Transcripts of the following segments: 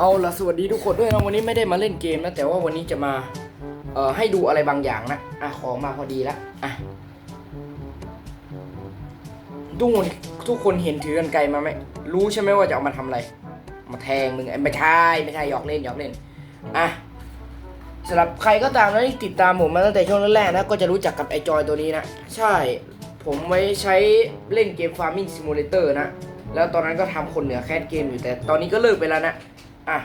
เอาละสวัสดีทุกคนด้วยนะวันนี้ไม่ได้มาเล่นเกมนะแต่ว่าวันนี้จะมาเอ่อให้ดูอะไรบางอย่างนะอะของมาพอดีละอะทุกคนทุกคนเห็นถือกันไกลมาไหมรู้ใช่ไหมว่าจะเอามาทำอะไร มาแทงมึงไอ้ไม่ใช่ไม่ใช่หยอกเล่นหยอกเล่นอะสำหรับใครก็ตามนะที่ติดตามผมมาตั้งแต่ช่วงแรกๆนะก็จะรู้จักกับไอจอยตัวนี้นะใช่ผมไว้ใช้เล่นเกม Farming Simulator นะแล้วตอนนั้นก็ทำคนเหนือแคสเกมอยู่แต่ตอนนี้ก็เลิกไปแล้วนะ อะ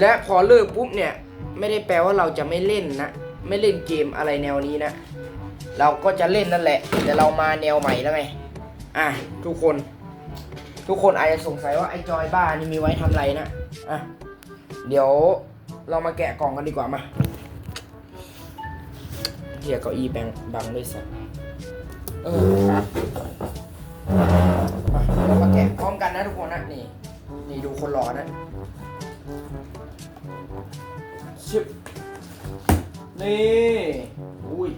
และพอเลิกปุ๊บเนี่ยไม่ได้แปลว่าเราจะไม่เล่นนะ ไม่เล่นเกมอะไรแนวนี้นะ เราก็จะเล่นนั่นแหละ แต่เรามาแนวใหม่แล้วไงอะทุกคน ทุกคนอาจจะสงสัยว่าไอ้จอยบ้านี่มีไว้ทำอะไรนะอะเดี๋ยวเรามาแกะกล่องกันดีกว่ามาเฮียเก้าอี้แบงบังด้วยสักเออมาเรามาแกะพร้อมกันนะทุกคนนะนี่ นี่ดูคนรอนะชิบนี่ อุ้ย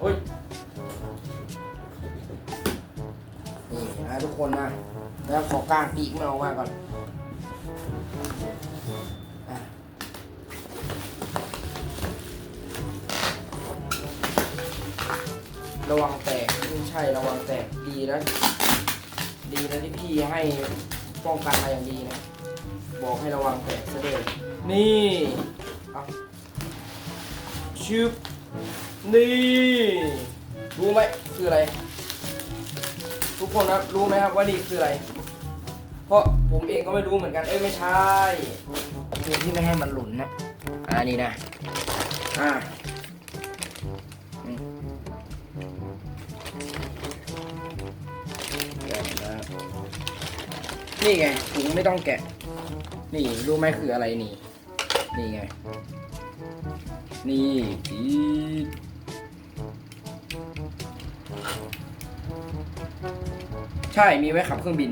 โอ้ย นี่นะทุกคนนะแล้วขอกลางปีกมันออกมาก่อน ระวังแตกไม่ใช่ระวังแตกดีนะ ดีนะที่พี่ให้ป้องกันมาอย่างดีนะ บอกให้ระวังแตกซะด้วยนี่เอาชึบนี่รู้ไหมคืออะไร ทุกคนครับรู้ไหมครับว่านี่คืออะไร เพราะผมเองก็ไม่รู้เหมือนกันเอ้ยไม่ใช่คือที่ไม่ให้มันหลุนนะอ่านี่นะอ่า นี่ไงถุงไม่ต้องแกะ นี่รู้ไหมคืออะไรนี่ นี่ไง นี่อีใช่มีไว้ขับเครื่องบิน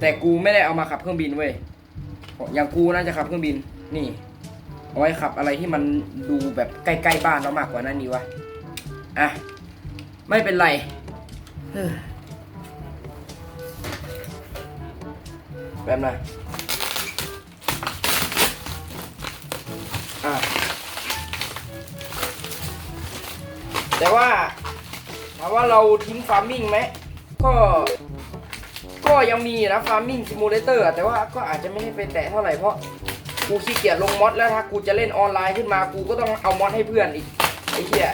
แต่กูไม่ได้เอามาขับเครื่องบินเว้ยอย่างกูน่าจะขับเครื่องบิน นี่เอาไว้ขับอะไรที่มันดูแบบใกล้ๆบ้านเรามากกว่านั้นดีวะอะไม่เป็นไร แบบหนอะแต่ว่าถามว่าเราทิ้งฟาร์มมิ่งไหม ก็ ก็ยังมีนะฟาร์มมิ่งซิมูเลเตอร์แต่ว่าก็อาจจะไม่ให้ไปแตะเท่าไหร่เพราะกูขี้เกียจลงมอดแล้วถ้ากูจะเล่นออนไลน์ขึ้นมากูก็ต้องเอามอดให้เพื่อนอีกไอ้เหี้ย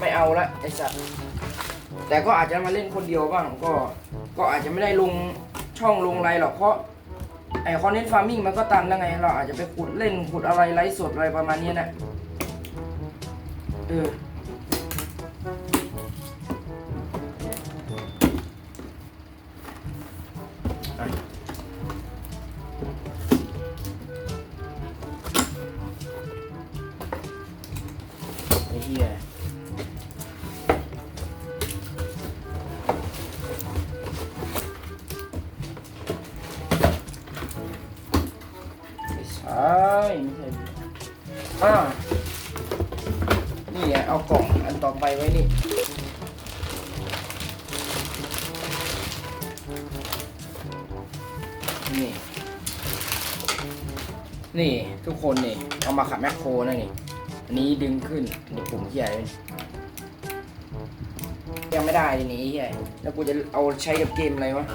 ไม่เอาละไอ้สัตว์แต่ก็อาจจะมาเล่นคนเดียวบ้างก็ก็อาจจะไม่ได้ลงช่องลงไลน์หรอกเพราะ ไอคอนเทนต์ฟาร์มมิ่งมันก็ตันแล้วไง เราอาจจะไปขุดเล่นขุดอะไรไลฟ์สดอะไรประมาณนี้นะเออ ไม่ใช่ไม่ใช่อ่านี่ไงเอากล่องอันต่อไปไว้นี่ นี่ นี่ทุกคนนี่เอามาขับแมคโครนะนี่ อันนี้ดึงขึ้นนี่ปุ่มที่ใหญ่เลยยังไม่ได้เลยนี่ใหญ่แล้วกูจะเอาใช้กับเกมอะไรวะ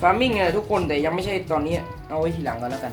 ฟาร์มิ่งไงทุกคนแต่ยังไม่ใช่ตอนนี้ เอาไว้ทีหลังก่อนแล้วกัน